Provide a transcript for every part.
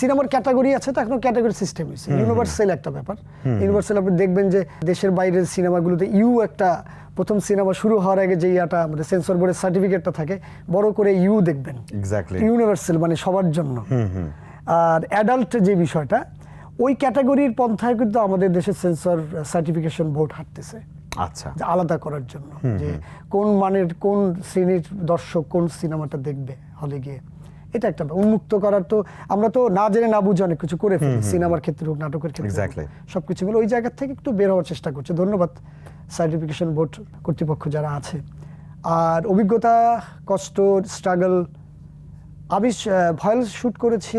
সিনেমার ক্যাটাগরি আছে তো এখনও ক্যাটাগরি সিস্টেম হয়েছে। ইউনিভার্সাল একটা ব্যাপার। ইউনিভার্সাল আপনি দেখবেন যে দেশের বাইরের সিনেমাগুলোতে ইউ একটা প্রথম সিনেমা শুরু হওয়ার আগে যে ইয়াটা আমাদের সেন্সর বোর্ডের সার্টিফিকেটটা থাকে বড় করে ইউ দেখবেন। এক্স্যাক্টলি ইউনিভার্সাল মানে সবার জন্য। আর অ্যাডাল্ট যে বিষয়টা ওই ক্যাটাগরির পন্থায় কিন্তু আমাদের দেশের সেন্সর সার্টিফিকেশন বোর্ড হাঁটতেছে। আচ্ছা। আলাদা করার জন্য। যে কোন মানের কোন শ্রেণির দর্শক কোন সিনেমাটা দেখবে হলে গিয়ে। এটা একটা ব্যাপার। উন্মুক্ত করার তো আমরা তো না জেনে না বুঝে অনেক কিছু করে ফেলি সিনেমার ক্ষেত্রে হোক নাটকের ক্ষেত্রে Exactly. সব মিলে ওই জায়গা থেকে একটু বের হওয়ার চেষ্টা করছে। ধন্যবাদ সার্টিফিকেশন বোর্ড কর্তৃপক্ষ যারা আছে। আর অভিজ্ঞতা কষ্ট স্ট্রাগল আমি ভয়েল শ্যুট করেছি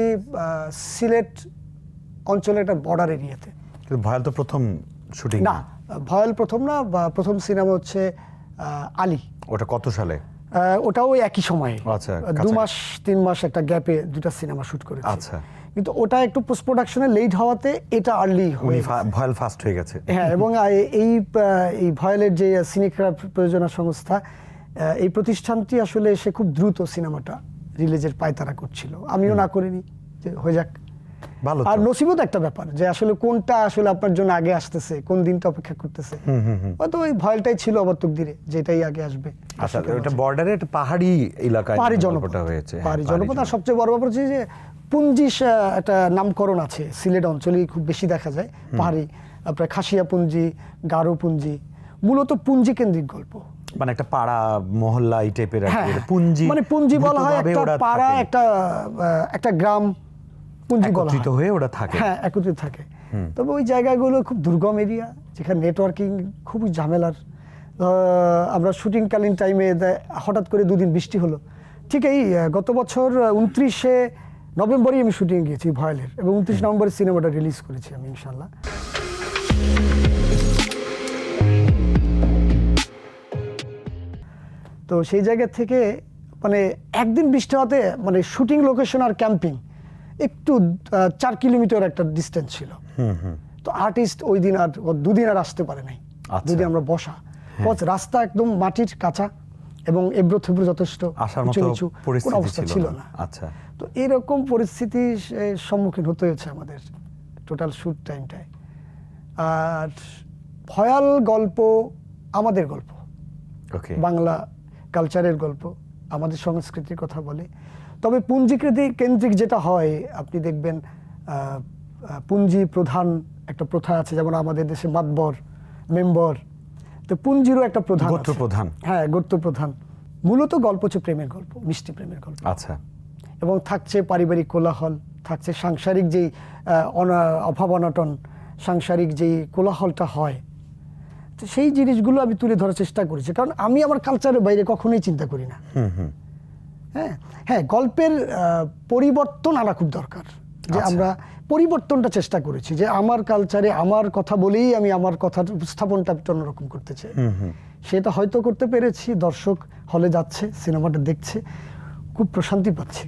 সিলেট অঞ্চলের একটা বর্ডার এরিয়াতে। ভয়াল তো প্রথম শুটিং না ভয়েল প্রথম না প্রথম সিনেমা হচ্ছে আলী। ওটা কত সালে? ওটাও একই সময়ে। আচ্ছা, দু মাস তিন মাস একটা গ্যাপে দুটা সিনেমা শুট করেছি। আচ্ছা। কিন্তু ওটা একটু পোস্ট প্রোডাকশনে লেট হওয়াতে এটা আর্লি হয়ে ভয়াল ফাস্ট হয়ে গেছে। হ্যাঁ এবং এই এই ভয়েলের যে সিনেক্রাফ্ট প্রযোজনা সংস্থা এই প্রতিষ্ঠানটি আসলে সে খুব দ্রুত সিনেমাটা রিলিজের পায়তারা করছিল। আমিও না করিনি যে হয়ে যাক। ভালো আর নসিবত একটা ব্যাপার যে আসলে কোনটা আসলে আপনার জন্য আগে আসতেছে কোন দিনটা অপেক্ষা করতেছে। হয়তো ওই ভয়টাই ছিল আবার তকদিরে যেটাই আগে আসবে। আচ্ছা বর্ডারে একটা পাহাড়ি এলাকায় পাহাড়ি জনপদ। হয়েছে। হ্যাঁ, পাহাড়ি জনপদ। আর সবচেয়ে বড় ব্যাপার হচ্ছে যে পুঞ্জি সা- একটা নামকরণ আছে সিলেট অঞ্চলেই খুব বেশি দেখা যায়। পাহাড়ি আপনার খাসিয়া পুঞ্জি গারো পুঞ্জি মূলত পুঞ্জি কেন্দ্রিক গল্প। মানে একটা পাড়া মহল্লা এই টাইপের হ্যাঁ পুঞ্জি মানে পুঞ্জি বলা হয় একটা পাড়া একটা একটা গ্রাম পুঞ্জি বলা হয়। হয়ে ওরা থাকে। হ্যাঁ একত্রিত থাকে। তবে ওই জায়গাগুলো খুব দুর্গম এরিয়া যেখানে নেটওয়ার্কিং খুবই ঝামেলার। আমরা শুটিংকালীন টাইমে হঠাৎ করে দুদিন বৃষ্টি হলো। ঠিক এই গত বছর উনত্রিশে নভেম্বরই আমি শুটিং গিয়েছি ভয়েলের এবং উনত্রিশ নভেম্বরে সিনেমাটা রিলিজ করেছি আমি ইনশাল্লাহ তো সেই জায়গা থেকে মানে একদিন বৃষ্টি হওয়াতে মানে শুটিং লোকেশন আর ক্যাম্পিং একটু চার কিলোমিটার একটা ডিস্টেন্স ছিল। তো আর্টিস্ট ওই দিন আর দুদিন আর আসতে পারে নাই। আচ্ছা। দুদিন আমরা বসা। রাস্তা একদম মাটির কাঁচা এবং এব্রো থেব্রো যথেষ্ট আসার উঁচু কোনো অবস্থা ছিল না। আচ্ছা। তো এরকম পরিস্থিতি সম্মুখীন হতে হয়েছে আমাদের টোটাল শুট টাইমটায় আর ভয়াল গল্প আমাদের গল্প। ওকে বাংলা কালচারের গল্প আমাদের সংস্কৃতির কথা বলে। তবে পুঞ্জিকৃতি কেন্দ্রিক যেটা হয় আপনি দেখবেন পুঞ্জি প্রধান একটা প্রথা আছে যেমন আমাদের দেশে মাতবর মেম্বর তো পুঞ্জিরও একটা প্রধান। গোত্র প্রধান। হ্যাঁ গোত্র প্রধান মূলত গল্প হচ্ছে প্রেমের গল্প মিষ্টি প্রেমের গল্প। আচ্ছা। এবং থাকছে পারিবারিক কোলাহল থাকছে সাংসারিক যেই অভাব অনটন সাংসারিক যেই কোলাহলটা হয়। তো সেই জিনিসগুলো আমি তুলে ধরার চেষ্টা করেছি। কারণ আমি আমার কালচারের বাইরে কখনোই চিন্তা করি না। হ্যাঁ হ্যাঁ গল্পের পরিবর্তন আনা খুব দরকার। যে আচ্ছা। আমরা পরিবর্তনটা চেষ্টা করেছি যে আমার কালচারে আমার কথা বলেই আমি আমার কথার উপস্থাপনটা একটু অন্যরকম করতে চাই। সেটা হয়তো করতে পেরেছি দর্শক হলে যাচ্ছে সিনেমাটা দেখছে খুব প্রশান্তি পাচ্ছে।